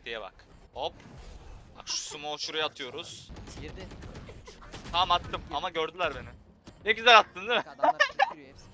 taktiğe bak. Hop. Bak şu smoke'u şuraya atıyoruz. Girdi. Tamam attım ama gördüler beni. Ne güzel attın değil mi? Adamlar hepsi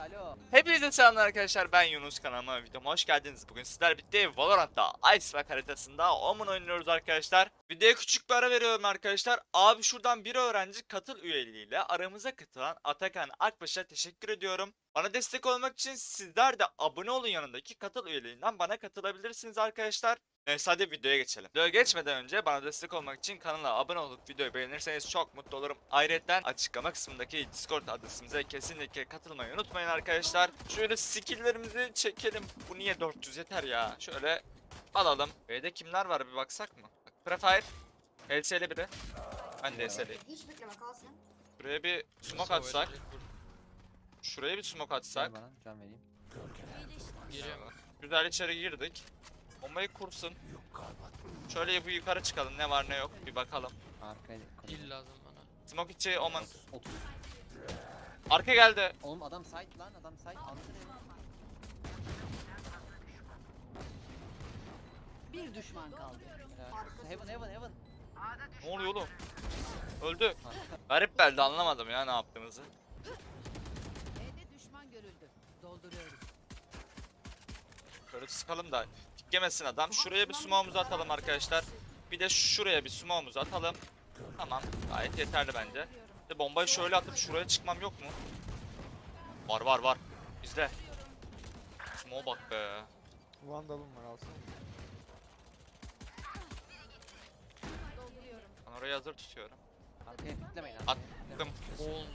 alo. Hepinize selamlar arkadaşlar ben Yunus kanalıma videoma hoş geldiniz. Bugün sizler birlikte Valorant'ta Iceberg haritasında Omen oynuyoruz arkadaşlar. Videoya küçük bir ara veriyorum arkadaşlar. Abi şuradan bir öğrenci katıl üyeliğiyle aramıza katılan Atakan Akbaş'a teşekkür ediyorum. Bana destek olmak için sizler de abone olun yanındaki katıl üyeliğinden bana katılabilirsiniz arkadaşlar. Neyse hadi videoya geçelim. Videoya geçmeden önce bana destek olmak için kanala abone olup videoyu beğenirseniz çok mutlu olurum. Ayrıca açıklama kısmındaki Discord adresimize kesinlikle katılmayı unutmayın arkadaşlar. Şöyle skilllerimizi çekelim. Bu niye 400 yeter ya. Şöyle alalım. B'de kimler var bir baksak mı? Bak, Prefire. LC'li biri. Ben de. Hiç bekleme sen. Buraya bir smoke atsak. Şuraya bir smoke atsak. Can bana can vereyim. Geliyorum. Güzel içeri girdik. Bombayı kursun. Şöyle bir yukarı çıkalım. Ne var ne yok bir bakalım. Arkaya koy. Heal lazım bana. Smoke içi Oman. 30. Arka geldi. Oğlum adam site lan adam site. Bir düşman kaldı. ev. Heaven heaven heaven. Ne oluyor oğlum? Öldü. Garip beldi anlamadım ya ne yaptığımızı. Dolduruyorum. Şöyle sıkalım da diklemesin adam. Şuraya bir smoke'umuzu atalım arkadaşlar. Bir de şuraya bir smoke'umuzu atalım. Tamam gayet yeterli bence. Bir de bombayı şöyle atıp şuraya çıkmam yok mu? Var var var. İzle. Smoke bak be. Vandalım var. Dolduruyorum. Ben orayı hazır tutuyorum. Arkaya fitlemeyin At- arkaya. fitlemeyin.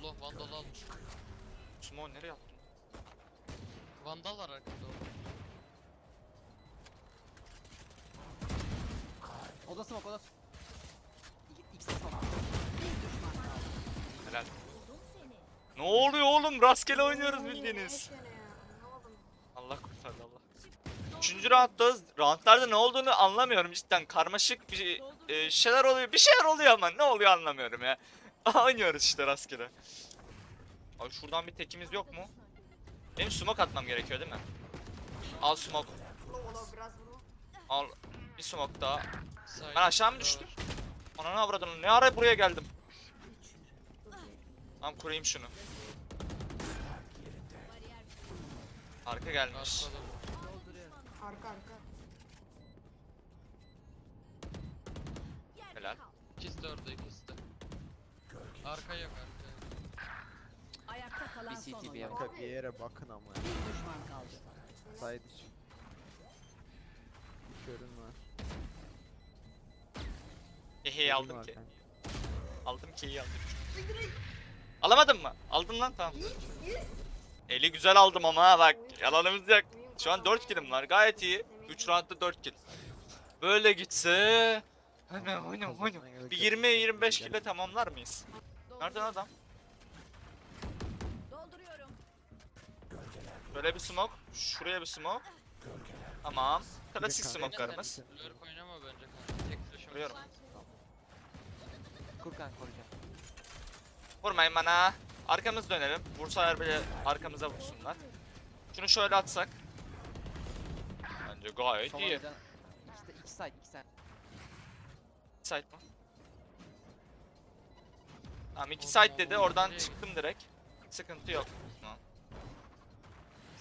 Allah vandal almış. Smoke nereye attın? Vandal var arkada. O da smoke o da smoke. İki- İkisi smoke. Bir düşman kaldı. Helal. Ne oluyor oğlum? Rastgele oynuyoruz bildiğiniz. Allah kurtardı Allah. Üçüncü rounddayız. Roundlarda ne olduğunu anlamıyorum cidden. Karmaşık bir e, şeyler oluyor. Bir şeyler oluyor ama ne oluyor anlamıyorum ya. Oynuyoruz işte rastgele. Abi şuradan bir tekimiz yok mu? Benim smoke atmam gerekiyor değil mi? Al smoke. Al bir smoke daha. Ben aşağı mı düştüm? Ananı avradını ne ara buraya geldim? Tamam kurayım şunu. Arka gelmiş. Arka arka. Helal. İkisi de orada ikisi de. Arka yok arka. Kalan Bir CT bir yakın. Kanka bir yere bakın ama. Bir düşman kaldı. Side için. Körün var. Hehe Körün aldım var ki. kanka. Aldım ki aldım. Alamadın mı? Aldın lan tamam. Eli güzel aldım ama ha bak yalanımız yok. Şu an 4 killim var gayet iyi. 3 roundda 4 kill. Böyle gitse... Hani oyna oyna. Bir 20-25 kille tamamlar mıyız? Nereden adam? Böyle bir smoke. Şuraya bir smoke. Tamam. Klasik smoke'larımız. Lurk oynama bence kanka. Tek flash'ım. Vuruyorum. Kur kanka koruyacağım. Vurmayın bana. Arkamız dönelim. Vursalar bile arkamıza vursunlar. Şunu şöyle atsak. Bence gayet Sola iyi. İkisi de iki side iki side. Side mı? Tamam iki side dedi oradan çıktım direkt. Sıkıntı yok.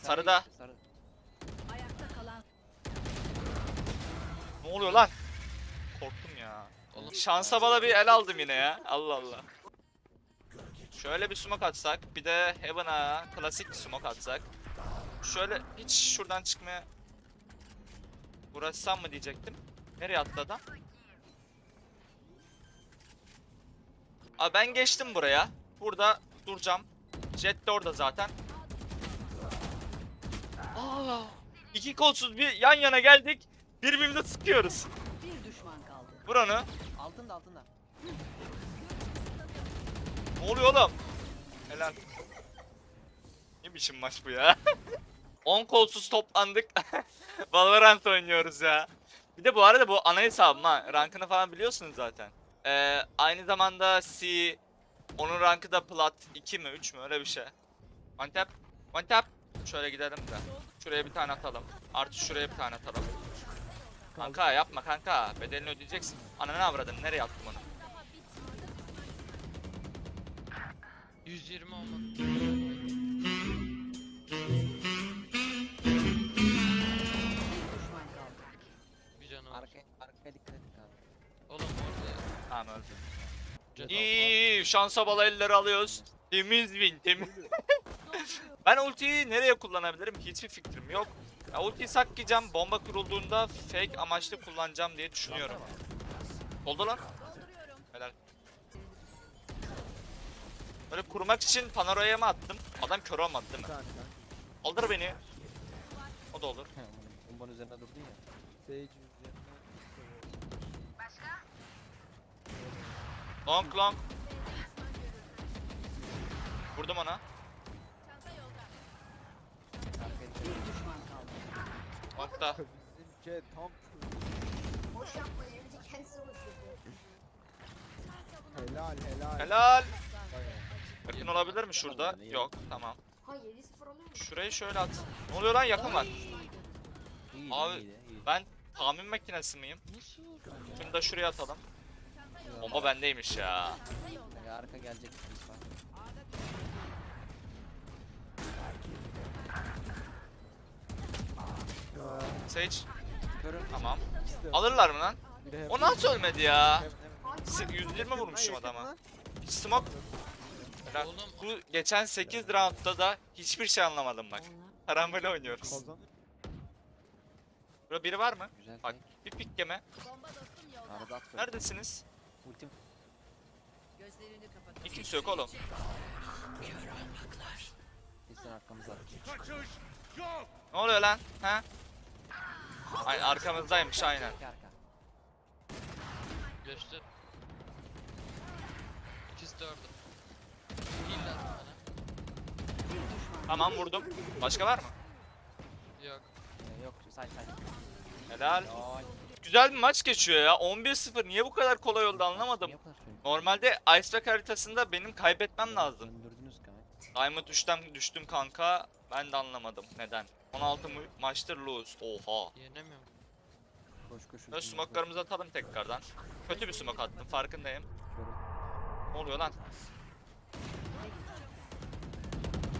Sarıda. Sarı. Ayakta kalan Ne oluyor lan? Korktum ya. Oğlum. Şansa bala bir el aldım yine ya. Allah Allah. Şöyle bir smoke atsak. Bir de Heaven'a klasik bir smoke atsak. Şöyle hiç şuradan çıkmaya uğraşsam mı diyecektim. Nereye attı adam? Abi ben geçtim buraya. Burada duracağım. Jet de orada zaten. Aa, iki kolsuz bir yan yana geldik. Birbirimize sıkıyoruz. bir düşman kaldı. Vur onu. Altında altında. Ne oluyor oğlum? Helal. Ne biçim maç bu ya? 10 kolsuz toplandık. Valorant oynuyoruz ya. Bir de bu arada bu ana hesabım ha. Rankını falan biliyorsunuz zaten. Ee, aynı zamanda C onun rankı da plat 2 mi 3 mü öyle bir şey. One tap. One tap. Şöyle gidelim de. Şuraya bir tane atalım. Artı şuraya bir tane atalım. Kanka yapma kanka. Bedelini ödeyeceksin. Ananı avradın. Nereye attım onu? 120 olmadı. Bir canı var. Arkaya, arkaya dikkat et abi. Oğlum orada ya. Tamam öldü. Jet İyi şansa bala elleri alıyoruz. Temiz win temiz. Ben ultiyi nereye kullanabilirim hiçbir fikrim yok. Ya ultiyi saklayacağım bomba kurulduğunda fake amaçlı kullanacağım diye düşünüyorum. Oldu lan. Helal. Böyle kurmak için panoramaya mı attım? Adam kör olmadı değil mi? Aldır beni. O da olur. Bombanın üzerine durdun ya. Sage üzerine. Long long. Vurdum ona. Long'da. Bizim C tam Boş yapma önce kendisi boşuyor. helal helal. Helal. Yakın olabilir mi şurada? Yok. Tamam. Ha 7-0 alıyor mu? Şurayı şöyle at. Ne oluyor lan yakın var. Abi. Ben tahmin makinesi miyim? Şunu da şuraya atalım. Bomba bendeymiş ya. Ya arka gelecek. biz var. Sage. Tamam. de- Alırlar mı lan? O nasıl ölmedi ya? hep- hep- Si- 120 vurmuşum adama. smoke. Bu geçen 8 roundda da hiçbir şey anlamadım bak. Karambole oynuyoruz. Burada biri var mı? Güzel. Bak. Bir pik yeme. Neredesiniz? Ultim. Hiç kimse yok oğlum. Kesin arkamıza at. Ne oluyor lan? Ha? Ay arkamızdaymış aynen. Geçti. İkisi de orada. Heal lazım bana. Bir düşman. Tamam vurdum. Başka var mı? Yok. Ee, yok say say. Helal. Güzel bir maç geçiyor ya. 11-0 niye bu kadar kolay oldu anlamadım. Niye bu kadar söylüyorsun? Normalde Iceberg haritasında benim kaybetmem lazım. Döndürdünüz kanka. Diamond 3'ten düştüm kanka. Ben de anlamadım neden. 16 mu- maçtır lose. Oha. Yenemiyorum. Koş koş. Ve ultim smoke'larımızı atalım tekrardan. Kötü bir smoke attım farkındayım. Ne oluyor lan?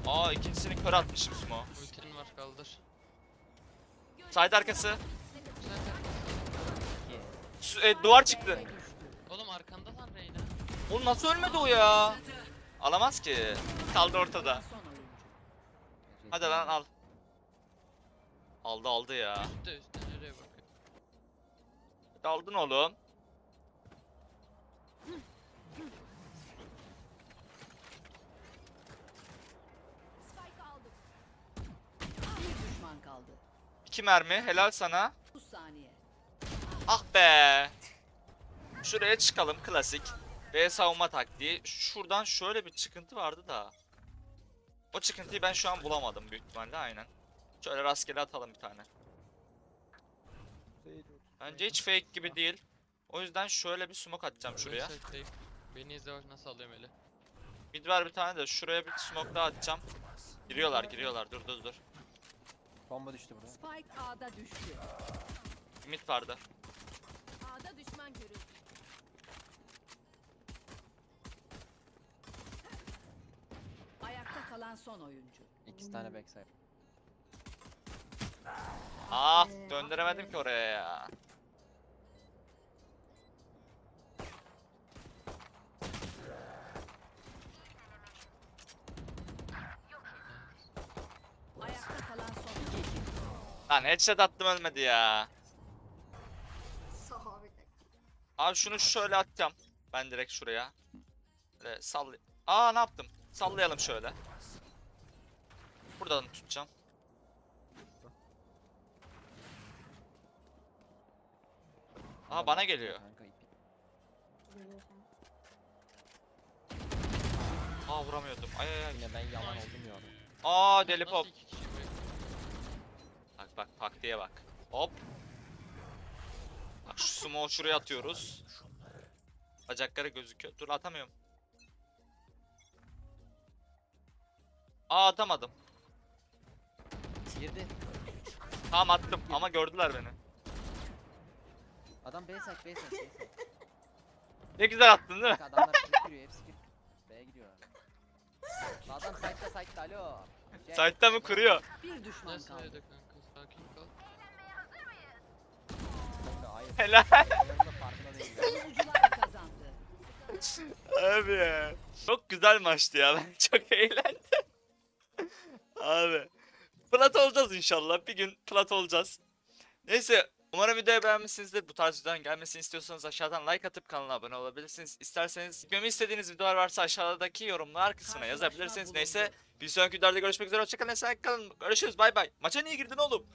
Aa ikincisini kör atmışım smoke. Ultin var kaldır. Side arkası. Su- e, duvar çıktı. Oğlum arkanda lan Reyna. Oğlum nasıl ölmedi o ya? Alamaz ki. Kaldı ortada. Hadi lan al. Aldı aldı ya. Üstte üstte nereye bakıyor? Hadi aldın oğlum. Bir düşman kaldı. İki mermi helal sana. 30 saniye. Ah be. Şuraya çıkalım klasik. B savunma taktiği. Şuradan şöyle bir çıkıntı vardı da. O çıkıntıyı ben şu an bulamadım büyük ihtimalle aynen. Şöyle rastgele atalım bir tane. Bence hiç fake gibi değil. O yüzden şöyle bir smoke atacağım şuraya. Beni izle bak nasıl alıyorum eli. Mid var bir tane de şuraya bir smoke daha atacağım. Giriyorlar giriyorlar dur dur dur. Bomba düştü buraya. Spike A'da düştü. Mid vardı. A'da düşman görüldü. Ayakta kalan son oyuncu. İkisi tane backside. Ah döndüremedim ki oraya ya. Ayakta kalan son. Lan headshot attım ölmedi ya. Abi şunu şöyle atacağım. Ben direkt şuraya. Böyle sall... Aa ne yaptım? Sallayalım şöyle. Buradan tutacağım. Aha bana geliyor. Kanka ipi. Aa vuramıyordum. Ay ay ay. Yine ben yalan oldum ya. Aa deli Nasıl pop. iki kişi buraya? Bak bak taktiğe bak. Hop. Bak şu smoke'u şuraya atıyoruz. Bacakları gözüküyor. Dur atamıyorum. Aa atamadım. Girdi. Tamam attım ama gördüler beni. Adam B site B site B site. Ne güzel attın değil mi? Bak adamlar giriyor hepsi kilit. B'ye gidiyor. Adam site'da site'da alo. Jet. Site'da mı kuruyor? Bir düşman Neyse kaldı. öyle kanka sakin kal. Kanka, Hayır. Helal. Oyunun da farkında değil. Savunucular kazandı. Abi ya. Çok güzel maçtı ya. Ben çok eğlendim. Abi. Plat olacağız inşallah. Bir gün plat olacağız. Neyse. Umarım videoyu beğenmişsinizdir. Bu tarz videoların gelmesini istiyorsanız aşağıdan like atıp kanala abone olabilirsiniz. İsterseniz görmemi istediğiniz videolar varsa aşağıdaki yorumlar kısmına yazabilirsiniz. Neyse. Bir sonraki videoda görüşmek üzere. Hoşçakalın. Esen kalın. Görüşürüz. Bay bay. Maça niye girdin oğlum?